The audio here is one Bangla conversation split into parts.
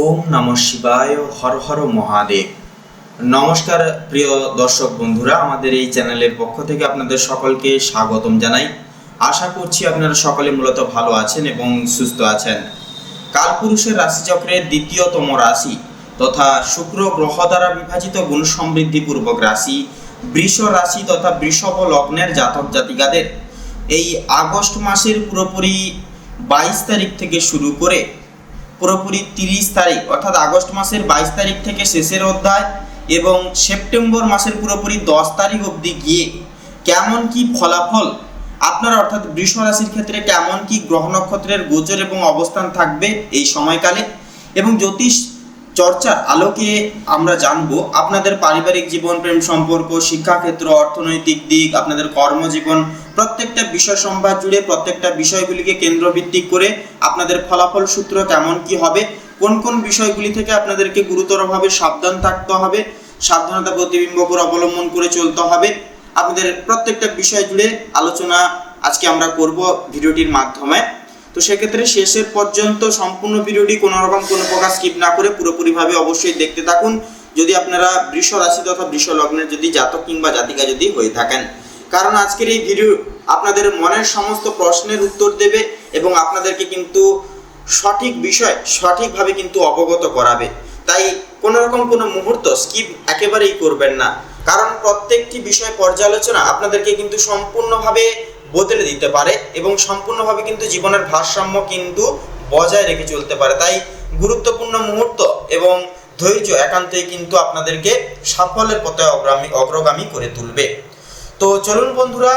ওম নম শিবায়, হর হর মহাদেব। নমস্কার প্রিয় দর্শক বন্ধুরা, আমাদের এই চ্যানেলের পক্ষ থেকে আপনাদের সকলকে স্বাগতম জানাই। আশা করছি আপনারা সকলে মূলত ভালো আছেন এবং সুস্থ আছেন। কালপুরুষের রাশিচক্রের দ্বিতীয়তম রাশি তথা শুক্র গ্রহ দ্বারা বিভাজিত গুণ সমৃদ্ধিপূর্বক রাশি বৃষ রাশি তথা বৃষভ লগ্নের জাতক জাতিকাদের। এই আগস্ট মাসের পুরোপুরি বাইশ তারিখ থেকে শুরু করে পুরোপুরি তিরিশ তারিখ, অর্থাৎ আগস্ট মাসের বাইশ তারিখ থেকে শেষের অধ্যায় এবং সেপ্টেম্বর মাসের পুরোপুরি দশ তারিখ অবধি গিয়ে কেমন কি ফলাফল, আপনার অর্থাৎ বৃষ রাশির ক্ষেত্রে কেমন কি গ্রহ নক্ষত্রের গোচর এবং অবস্থান থাকবে এই সময়কালে এবং জ্যোতিষ চর্চার আলোকে আমরা জানব আপনাদের পারিবারিক জীবন, প্রেম সম্পর্ক, শিক্ষাক্ষেত্র, অর্থনৈতিক দিক, আপনাদের কর্মজীবন প্রত্যেকটা বিষয় সম্ভার জুড়ে প্রত্যেকটা বিষয়গুলিকে কেন্দ্রভিত্তিক করে আপনাদের ফলাফল সূত্র কেমন কি হবে, কোন কোন বিষয়গুলি থেকে আপনাদেরকে গুরুতরভাবে সাবধান থাকতে হবে, সাবধানতা প্রতিবিম্ব করে অবলম্বন করে চলতে হবে। আপনাদের প্রত্যেকটা বিষয় জুড়ে আলোচনা আজকে আমরা করব ভিডিওটির মাধ্যমে। তো সেক্ষেত্রে শেষের পর্যন্ত সম্পূর্ণ ভিডিওটি কোনো রকম কোনো প্রকার স্কিপ না করে পুরোপুরিভাবে অবশ্যই দেখতে থাকুন। যদি আপনারা বৃষ রাশি তথা বৃষ লগ্নের যদি জাতক কিংবা জাতিকা যদি হয়ে থাকেন কারণ আজকের এই ভিডিও আপনাদের মনের সমস্ত প্রশ্নের উত্তর দেবে এবং আপনাদেরকে কিন্তু সঠিক বিষয় সঠিকভাবে কিন্তু অবগত করাবে। তাই কোনো রকম কোনো মুহূর্ত স্কিপ একেবারেই করবেন না। কারণ প্রত্যেকটি বিষয় পর্যালোচনা আপনাদেরকে কিন্তু সম্পূর্ণভাবে বদলে দিতে পারে এবং সম্পূর্ণভাবে কিন্তু জীবনের ভারসাম্য কিন্তু বজায় রেখে চলতে পারে। তাই গুরুত্বপূর্ণ মুহূর্ত এবং ধৈর্য একান্তই কিন্তু আপনাদেরকে সাফল্যের পথে অগ্রামী অগ্রগামী করে তুলবে। তো চলুন বন্ধুরা,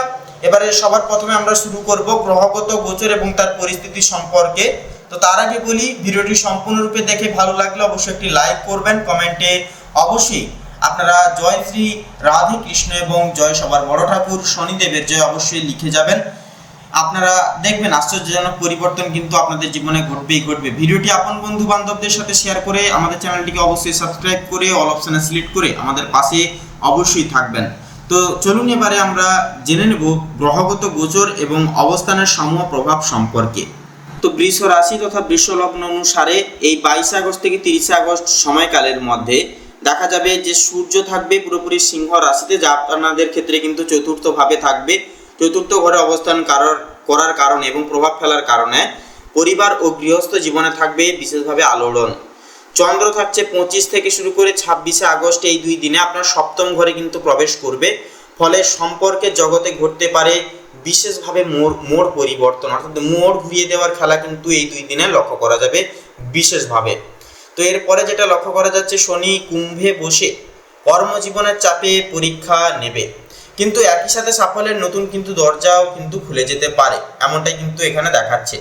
এবারে সবার প্রথমে আমরা শুরু করব গ্রহগত গোচর এবং তার পরিস্থিতি সম্পর্কে। তো তার আগে বলি, ভিডিওটি সম্পূর্ণরূপে দেখে ভালো লাগলে অবশ্যই একটি লাইক করবেন, কমেন্টে অবশ্যই আপনারা জয় শ্রী রাধে কৃষ্ণ এবং জয় সবার বড় ঠাকুর শনিদেবের জয় অবশ্যই লিখে যাবেন। আপনারা দেখবেন আশ্চর্যজনক পরিবর্তন কিন্তু আপনাদের জীবনে ঘটবেই ঘটবে। ভিডিওটি আপন বন্ধু বান্ধবদের সাথে শেয়ার করে আমাদের চ্যানেলটিকে অবশ্যই সাবস্ক্রাইব করে অল অপশানে সিলেক্ট করে আমাদের পাশে অবশ্যই থাকবেন। তো চলুন এবারে আমরা জেনে নেব গ্রহগত গোচর এবং অবস্থানের সমূহ প্রভাব সম্পর্কে। তো বৃষ রাশি তথা বৃষ লগ্ন অনুসারে এই বাইশে আগস্ট থেকে তিরিশে আগস্ট সময়কালের মধ্যে দেখা যাবে যে সূর্য থাকবে পুরোপুরি সিংহ রাশিতে, যা আপনাদের ক্ষেত্রে কিন্তু চতুর্থ ভাবে থাকবে। চতুর্থ ঘরে অবস্থান কারণ করার কারণে এবং প্রভাব ফেলার কারণে পরিবার ও গৃহস্থ জীবনে থাকবে বিশেষভাবে আলোড়ন। চন্দ্র থাকছে পঁচিশ থেকে শুরু করে ছাব্বিশে আগস্ট এই দুই দিনে আপনার সপ্তম ঘরে কিন্তু প্রবেশ করবে। ফলে সম্পর্কের জগতে ঘটতে পারে বিশেষভাবে মোড় মোড় পরিবর্তন। অর্থাৎ মোড় ঘুরিয়ে দেওয়ার খেলা কিন্তু এই দুই দিনে লক্ষ্য করা যাবে বিশেষভাবে। তো এরপরে যেটা লক্ষ্য করা যাচ্ছে, শনি কুম্ভে বসে কর্মজীবনের চাপে পরীক্ষা নেবে। কিন্তু একই সাথে সাফল্যের নতুন কিন্তু দরজাও কিন্তু খুলে যেতে পারে, এমনটাই কিন্তু এখানে দেখাচ্ছে।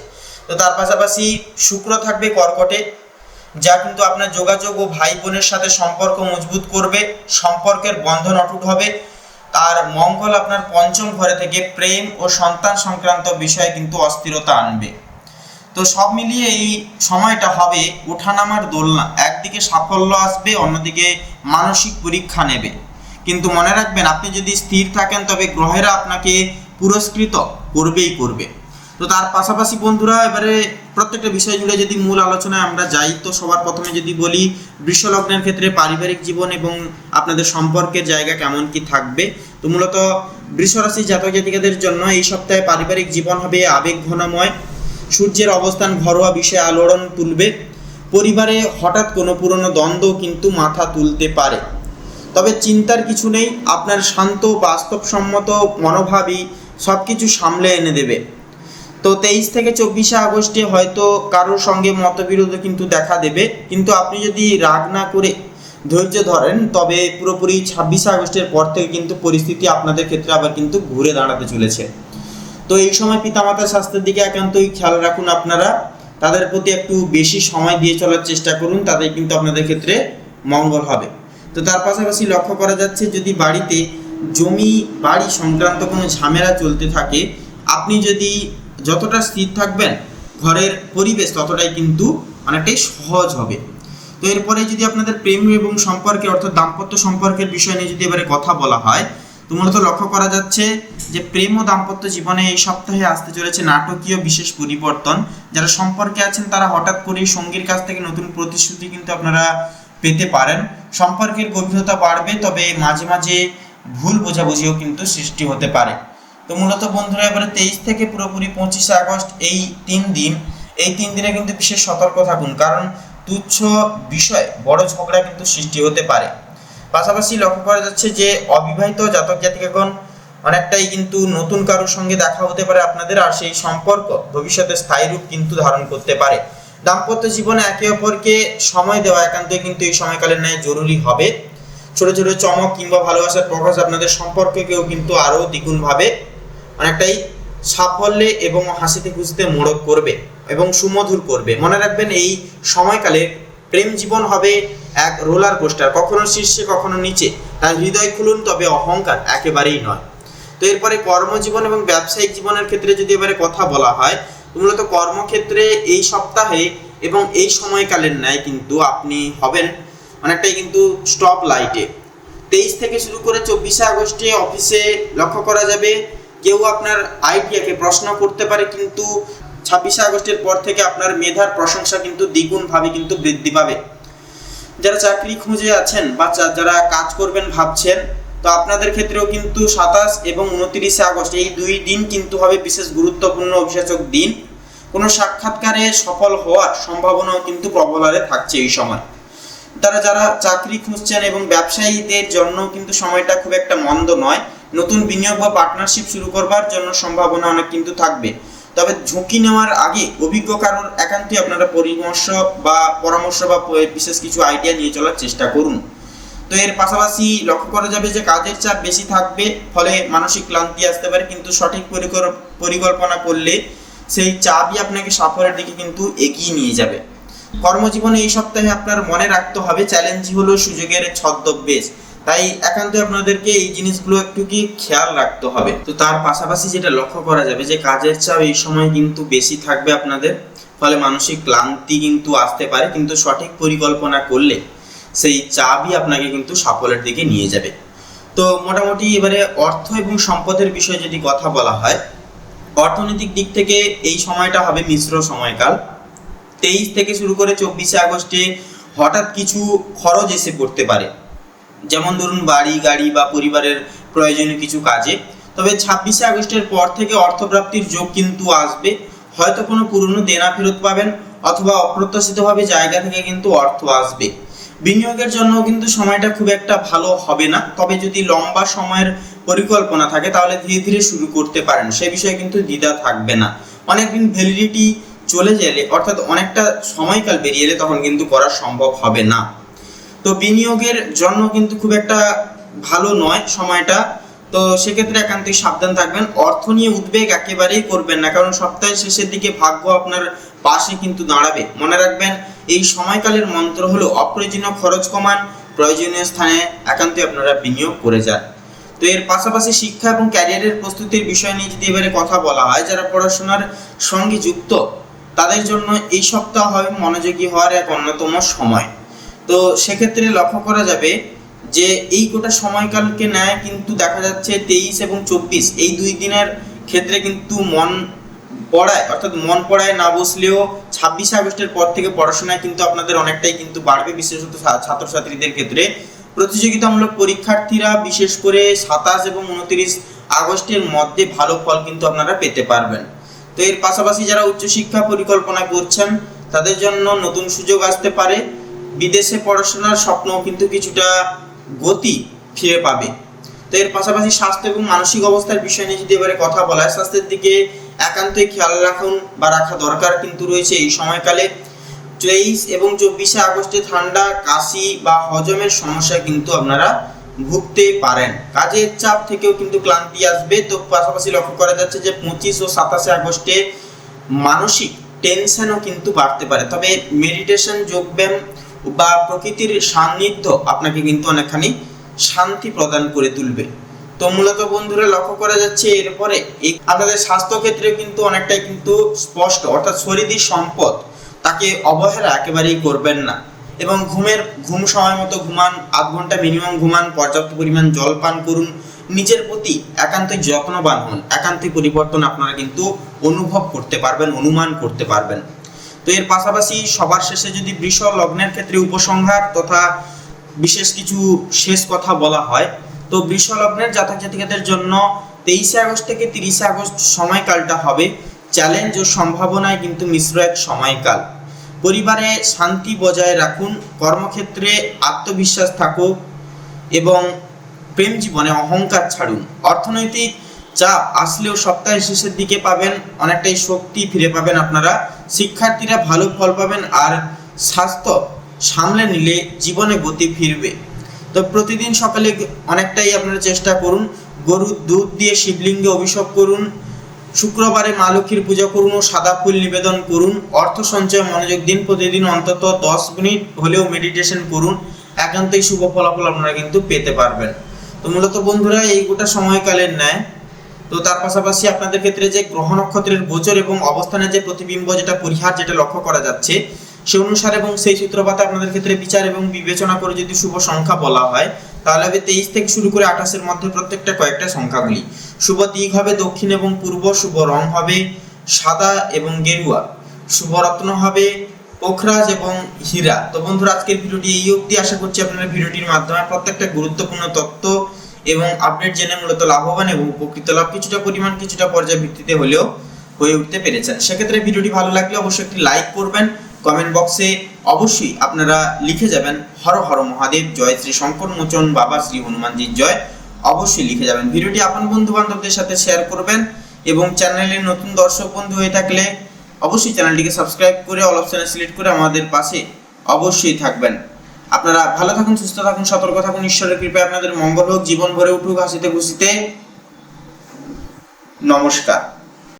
তো তার পাশাপাশি শুক্র থাকবে কর্কটে। যা কিন্তু আপনার যোগাযোগ ও ভাই বোনের সাথে সম্পর্ক মজবুত করবে, সম্পর্কের বন্ধন অটুট হবে। আর মঙ্গল আপনার পঞ্চম ঘরে থেকে প্রেম ও সন্তান সংক্রান্ত বিষয়ে কিন্তু অস্থিরতা আনবে। তো সব মিলিয়ে এই সময়টা হবে ওঠানামার দোলনা। একদিকে সাফল্য আসবে, অন্যদিকে মানসিক পরীক্ষা নেবে। কিন্তু মনে রাখবেন, আপনি যদি স্থির থাকেন, তবে গ্রহেরা আপনাকে পুরস্কৃত করবেই করবে। তো তার পাশাপাশি বন্ধুরা, এবারে প্রত্যেকটা বিষয় জুড়ে যদি মূল আলোচনায় আমরা যাই, তো সবার প্রথমে যদি বলি, বৃষলগ্নের ক্ষেত্রে পারিবারিক জীবন এবং আপনাদের সম্পর্কের জায়গা কেমন কি থাকবে? তো মূলত বৃষরাশি জাতক জাতিকাদের জন্য এই সপ্তাহে পারিবারিক জীবন হবে আবেগ ঘনময়, সূর্যের অবস্থান ঘরোয়া বিষয়ে আলোড়ন তুলবে, পরিবারে হঠাৎ কোনো পুরনো দ্বন্দ্ব কিন্তু মাথা তুলতে পারে। তবে চিন্তার কিছু নেই, আপনার শান্ত, বাস্তবসম্মত মনোভাবই সব কিছু সামলে এনে দেবে। তো তেইশ থেকে চব্বিশে আগস্টে হয়তো কারোর সঙ্গে মতবিরোধ কিন্তু দেখা দেবে। কিন্তু আপনি যদি রাগ না করে ধৈর্য ধরেন, তবে পুরোপুরি ছাব্বিশে আগস্টের পর থেকে কিন্তু পরিস্থিতি আপনাদের ক্ষেত্রে আবার কিন্তু ঘুরে দাঁড়াতে চলেছে। তো এই সময় পিতামাতার স্বাস্থ্যের দিকে একান্তই খেয়াল রাখুন আপনারা। তাদের প্রতি একটু বেশি সময় দিয়ে চলার চেষ্টা করুন, তাদের কিন্তু আপনাদের ক্ষেত্রে মঙ্গল হবে। তো তার পাশাপাশি লক্ষ্য করা যাচ্ছে, যদি বাড়িতে জমি বাড়ি সংক্রান্ত কোনো ঝামেলা চলতে থাকে, আপনি যদি যতটা স্থির থাকবেন ঘরের পরিবেশ ততটাই কিন্তু অনেকটাই সহজ হবে। তো এরপরে যদি আপনাদের প্রেম এবং সম্পর্কে অর্থাৎ দাম্পত্য সম্পর্কের বিষয় নিয়ে যদি এবারে কথা বলা হয়, তো মূলত লক্ষ্য করা যাচ্ছে যে প্রেম ও দাম্পত্য জীবনে এই সপ্তাহে আসতে চলেছে নাটকীয় বিশেষ পরিবর্তন। যারা সম্পর্কে আছেন তারা হঠাৎ করেই সঙ্গীর কাছ থেকে নতুন প্রতিশ্রুতি কিন্তু আপনারা পেতে পারেন। সম্পর্কের গভীরতা বাড়বে, তবে মাঝে মাঝে ভুল বোঝাবুঝিও কিন্তু সৃষ্টি হতে পারে। তো মূলত বন্ধুরা, এবারে তেইশ থেকে পুরোপুরি পঁচিশে আগস্ট এই তিন দিন, এই তিন দিনে কিন্তু বিশেষ সতর্ক থাকুন, কারণ তুচ্ছ বিষয় বড় ঝগড়া কিন্তু সৃষ্টি হতে পারে। পাশাপাশি লক্ষ্য করা যাচ্ছে যে, অবিবাহিত জাতক জাতিকাগণ অনেকটাই কিন্তু নতুন কারোর সঙ্গে দেখা হতে পারে আপনাদের, আর সেই সম্পর্ক ভবিষ্যতে স্থায়ী রূপ কিন্তু ধারণ করতে পারে। দাম্পত্য জীবনে একে অপরকে সময় দেওয়া একান্তই কিন্তু এই সময়কালের ন্যায় জরুরি হবে। ছোট ছোট চমক কিংবা ভালোবাসার প্রকাশ আপনাদের সম্পর্ককেও কিন্তু আরও দ্বিগুণভাবে অনেকটাই সাফল্যে এবং হাসিতে খুশিতে মোড়ক করবে এবং সুমধুর করবে। মনে রাখবেন এই সময়কালে প্রেম জীবন হবে এক রোলার কোস্টার কখনো শীর্ষে, কখনো নিচে। তাই হৃদয় খুলুন, তবে অহংকার একেবারেই নয়। তো এরপরে কর্মজীবন এবং ব্যবসায়িক জীবনের ক্ষেত্রে যদি এবারে কথা বলা হয় মূলত কর্মক্ষেত্রে এই সপ্তাহে এবং এই সময়কালের ন্যায় কিন্তু আপনি হবেন অনেকটাই কিন্তু স্টপ লাইটে তেইশ থেকে শুরু করে চব্বিশে আগস্টে অফিসে লক্ষ্য করা যাবে। কেউ আপনার আইডিয়াকে প্রশ্ন করতে পারে, কিন্তু ছাব্বিশে আগস্টের পর থেকে আপনার মেধার প্রশংসা কিন্তু দ্বিগুণভাবে কিন্তু বৃদ্ধি পাবে। যারা চাকরি খুঁজে আছেন বা যারা কাজ করবেন ভাবছেন, তো আপনাদের ক্ষেত্রেও কিন্তু সাতাশ এবং উনত্রিশে আগস্ট এই দুই দিন কিন্তু হবে বিশেষ গুরুত্বপূর্ণ অভিষেচক দিন। কোনো সাক্ষাৎকারে সফল হওয়ার সম্ভাবনাও কিন্তু প্রবল হারে থাকছে এই সময়। তারা যারা চাকরি খুঁজছেন এবং ব্যবসায়ীদের জন্য কিন্তু সময়টা খুব একটা মন্দ নয় নতুন বিনিয়োগ বা পার্টনারশিপ শুরু করবার জন্য সম্ভাবনা অনেক কিন্তু থাকবে। তবে ঝুঁকি নেওয়ার আগে অভিজ্ঞ কারোর একান্তই আপনারা পরামর্শ বা পরামর্শ বা বিশেষ কিছু আইডিয়া নিয়ে চলার চেষ্টা করুন। তো এর পাশাপাশি লক্ষ্য করা যাবে যে কাজের চাপ বেশি থাকবে, ফলে মানসিক ক্লান্তি আসতে পারে, কিন্তু সঠিক পরিকল্পনা করলে সেই চাপই আপনাকে সাফল্যের দিকে কিন্তু এগিয়ে নিয়ে যাবে। কর্মজীবনে এই সপ্তাহে আপনার মনে রাখতে হবে চ্যালেঞ্জই হলো সুযোগের ছদ্মবেশ। তাই একান্ত আপনাদেরকে এই জিনিসগুলো একটু কি খেয়াল রাখতে হবে। তো তার পাশাপাশি যেটা লক্ষ্য করা যাবে যে কাজের চাপ এই সময় কিন্তু বেশি থাকবে আপনাদের, ফলে মানসিক ক্লান্তি কিন্তু আসতে পারে, কিন্তু সঠিক পরিকল্পনা করলে সেই চাপই আপনাকে কিন্তু সাফল্যের দিকে নিয়ে যাবে। তো মোটামুটি এবারে অর্থ এবং সম্পদের বিষয়ে যদি কথা বলা হয়, অর্থনৈতিক দিক থেকে এই সময়টা হবে মিশ্র সময়কাল। তেইশ থেকে শুরু করে চব্বিশে আগস্টে হঠাৎ কিছু খরচ এসে পড়তে পারে। যেমন ধরুন বাড়ি, গাড়ি বা পরিবারের প্রয়োজনীয় কিছু কাজে। তবে ছাব্বিশে আগস্টের পর থেকে অর্থপ্রাপ্তির যোগ কিন্তু আসবে। হয়তো কোনো পুরনো দেনা ফেরত পাবেন অথবা অপ্রত্যাশিতভাবে জায়গা থেকে কিন্তু অর্থ আসবে। বিনিয়োগের জন্য কিন্তু সময়টা খুব একটা ভালো হবে না। তবে যদি লম্বা সময়ের পরিকল্পনা থাকে, তাহলে ধীরে ধীরে শুরু করতে পারেন। সে বিষয়ে কিন্তু দ্বিধা থাকবে না। অনেকদিন ভ্যালিডিটি চলে গেলে, অর্থাৎ অনেকটা সময়কাল বেরিয়ে এলে তখন কিন্তু করা সম্ভব হবে না। তো বিনিয়োগের জন্য কিন্তু খুব একটা ভালো নয় সময়টা। তো সেক্ষেত্রে একান্তই সাবধান থাকবেন। অর্থ নিয়ে উদ্বেগ একেবারেই করবেন না, কারণ সপ্তাহের শেষের দিকে ভাগ্য আপনার পাশে কিন্তু দাঁড়াবে। মনে রাখবেন, এই সময়কালের মন্ত্র হলো অপ্রয়োজনীয় খরচ কমান, প্রয়োজনীয় স্থানে একান্তই আপনারা বিনিয়োগ করে যান। তো এর পাশাপাশি শিক্ষা এবং ক্যারিয়ারের প্রস্তুতির বিষয় নিয়ে যদি এবারে কথা বলা হয়, যারা পড়াশোনার সঙ্গে যুক্ত, তাদের জন্য এই সপ্তাহ হবে মনোযোগী হওয়ার এক অন্যতম সময়। তো সেক্ষেত্রে লক্ষ্য করা যাবে যে এই গোটা সময়কালকে নেয় কিন্তু দেখা যাচ্ছে তেইশ এবং চব্বিশ, এই দুই দিনের ক্ষেত্রে কিন্তু মন পড়ায়, অর্থাৎ মন পড়ায় না বসলেও ছাব্বিশে আগস্টের পর থেকে পড়াশোনায় কিন্তু আপনাদের অনেকটাই কিন্তু বাড়বে, বিশেষত ছাত্রছাত্রীদের ক্ষেত্রে। প্রতিযোগিতামূলক পরীক্ষার্থীরা বিশেষ করে সাতাশ এবং উনত্রিশ আগস্টের মধ্যে ভালো ফল কিন্তু আপনারা পেতে পারবেন। তো এর পাশাপাশি যারা উচ্চশিক্ষা পরিকল্পনা করছেন, তাদের জন্য নতুন সুযোগ আসতে পারে। বিদেশে পড়াশোনার স্বপ্ন কিন্তু কিছুটা গতি ফিরে পাবে। তো এর পাশাপাশি স্বাস্থ্য এবং মানসিক অবস্থার বিষয় নিয়ে যদি এবারে কথা বলা হয়, স্বাস্থ্যের দিকে একান্তই খেয়াল রাখুন বা রাখা দরকার কিন্তু রয়েছে এই সময়কালে। তেইশ এবং চব্বিশে আগস্টে ঠান্ডা, কাশি বা হজমের সমস্যা কিন্তু আপনারা ভুগতে পারেন। কাজের চাপ থেকেও কিন্তু ক্লান্তি আসবে। তো পাশাপাশি লক্ষ্য করা যাচ্ছে যে পঁচিশ ও সাতাশে আগস্টে মানসিক টেনশনও কিন্তু বাড়তে পারে। তবে মেডিটেশন, যোগব্যায়াম বা প্রকৃতির সান্নিধ্য আপনাকে কিন্তু অনেকখানি শান্তি প্রদান করে তুলবে। তো মূলত বন্ধুরা, লক্ষ্য করা যাচ্ছে এরপরে আপনাদের স্বাস্থ্য ক্ষেত্রে কিন্তু অনেকটাই কিন্তু স্পষ্ট, অর্থাৎ শরীরী সম্পদ, তাকে অবহেলা একেবারেই করবেন না। এবং ঘুমের, ঘুম সময় মতো ঘুমান, আধ ঘণ্টা মিনিমাম ঘুমান, পর্যাপ্ত পরিমাণ জল পান করুন, নিজের প্রতি একান্তই যত্নবান হন, একান্তই পরিবর্তন আপনারা কিন্তু অনুভব করতে পারবেন, অনুমান করতে পারবেন। তো এর পাশাপাশি সবার শেষে যদি বৃষ লগ্নের ক্ষেত্রে উপসংহার তথা বিশেষ কিছু শেষ কথা বলা হয়, তো বৃষ লগ্নের জাতক জাতিকাদের জন্য তেইশে আগস্ট থেকে তিরিশে আগস্ট সময়কালটা হবে চ্যালেঞ্জ ও সম্ভাবনায় কিন্তু মিশ্র এক সময়কাল। পরিবারে শান্তি বজায় রাখুন, কর্মক্ষেত্রে আত্মবিশ্বাস থাকুক এবং প্রেম জীবনে অহংকার ছাড়ুন। অর্থনৈতিক চাপ আসলেও সপ্তাহের শেষের দিকে পাবেন, অনেকটাই শক্তি ফিরে পাবেন আপনারা। শিক্ষার্থীরা ভালো ফল পাবেন আর স্বাস্থ্য সামলে নিলে জীবনে গতি ফিরবে। তো প্রতিদিন সকালে অনেকটাই আপনারা চেষ্টা করুন গরুর দুধ দিয়ে শিবলিঙ্গে অভিষেক করুন, শুক্রবারে মা লক্ষ্মীর পূজা করুন ও সাদা ফুল নিবেদন করুন, অর্থ সঞ্চয়, মনোযোগ দিন, প্রতিদিন অন্তত দশ মিনিট হলেও মেডিটেশন করুন, একান্তই শুভ ফলাফল আপনারা কিন্তু পেতে পারবেন। তো মূলত বন্ধুরা, এই গোটা সময়কালের ন্যায় তো তার পাশাপাশি আপনাদের ক্ষেত্রে যে গ্রহ নক্ষত্রের গোচর এবং অবস্থানের যে প্রতিবিম্ব, যেটা পরিহার, যেটা লক্ষ্য করা যাচ্ছে, সে অনুসারে এবং সেই সূত্রপাতে আপনাদের ক্ষেত্রে বিচার এবং বিবেচনা করে যদি শুভ সংখ্যা বলা হয়, তাহলে হবে তেইশ থেকে শুরু করে আঠাশের মধ্যে প্রত্যেকটা কয়েকটা সংখ্যাগুলি। শুভ দিক হবে দক্ষিণ এবং পূর্ব, শুভ রং হবে সাদা এবং গেরুয়া। শুভ রত্ন হবে পোখরাজ এবং হীরা। তো বন্ধুরা, আজকের ভিডিওটি এই অবধি। আশা করছি আপনারা ভিডিওটির মাধ্যমে প্রত্যেকটা গুরুত্বপূর্ণ তথ্য এবং আপডেট জেনে মূলত লাভবান এবং উপকৃত লাভ কিছুটা পরিমাণ, কিছুটা পর্যায় ভিত্তিতে হলেও হয়ে উঠতে পেরেছেন। সেক্ষেত্রে ভিডিওটি ভালো লাগলে অবশ্যই একটি লাইক করবেন। কমেন্ট বক্সে অবশ্যই আপনারা লিখে যাবেন, হর হর মহাদেব, জয় শ্রী শঙ্কর মোচন, বাবা শ্রী হনুমানজির জয়। অবশ্যই লিখে যাবেন। ভিডিওটি আপন বন্ধু বান্ধবদের সাথে শেয়ার করবেন এবং চ্যানেলে নতুন দর্শক বন্ধু হয়ে থাকলে অবশ্যই চ্যানেলটিকে সাবস্ক্রাইব করে অল অপশনে সিলেক্ট করে আমাদের পাশে অবশ্যই থাকবেন। আপনারা ভালো থাকুন, সুস্থ থাকুন, সতর্ক থাকুন, ঈশ্বরের কৃপায় আপনাদের মঙ্গল হোক, জীবন ভরে উঠুক হাসিতে খুশিতে। নমস্কার।